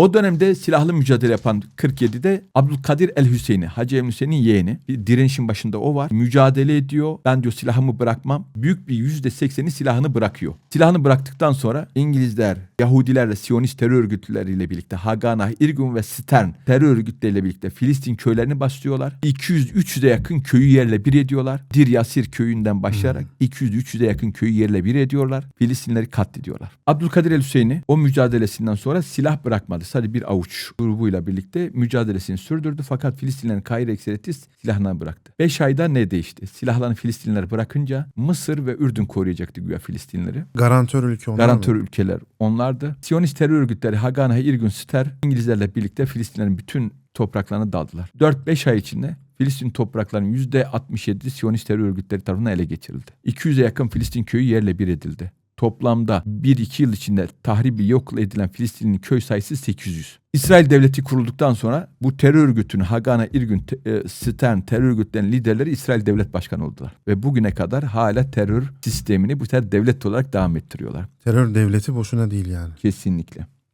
O dönemde silahlı mücadele yapan 47'de Abdülkadir El Hüseyin'i, Hacı Emin Hüseyin'in yeğeni. Bir direnişin başında o var. Mücadele ediyor. Ben diyor silahımı bırakmam. Büyük bir yüzde sekseni silahını bırakıyor. Silahını bıraktıktan sonra İngilizler, Yahudilerle, Siyonist terör örgütleriyle birlikte Haganah, İrgun ve Stern terör örgütleriyle birlikte Filistin köylerini başlıyorlar. 200-300'e yakın köyü yerle bir ediyorlar. Dir Yasir köyünden başlayarak 200-300'e yakın köyü yerle bir ediyorlar. Filistinleri katlediyorlar. Abdülkadir El Hüseyin'i o mücadelesinden sonra silah bırakmadı. Sadece bir avuç grubuyla birlikte mücadelesini sürdürdü. Fakat Filistinlerin Kahire ekseriyeti silahından bıraktı. 5 ayda ne değişti? Silahlarını Filistinler bırakınca Mısır ve Ürdün koruyacaktı güya Filistinleri. Garantör ülke onlar Garantör mı? ülkeler onlardı. Siyonist terör örgütleri Haganah, İrgun, Ster İngilizlerle birlikte Filistinlerin bütün topraklarına daldılar. 4-5 ay içinde Filistin topraklarının %67'si Siyonist terör örgütleri tarafından ele geçirildi. 200'e yakın Filistin köyü yerle bir edildi. Toplamda 1-2 yıl içinde tahribi yok edilen Filistin'in köy sayısı 800. İsrail devleti kurulduktan sonra bu terör örgütünün Hagana, İrgün, e, Stern terör örgütlerinin liderleri İsrail devlet başkanı oldular. Ve bugüne kadar hala terör sistemini bu sefer devlet olarak devam ettiriyorlar. Terör devleti boşuna değil yani. Kesinlikle.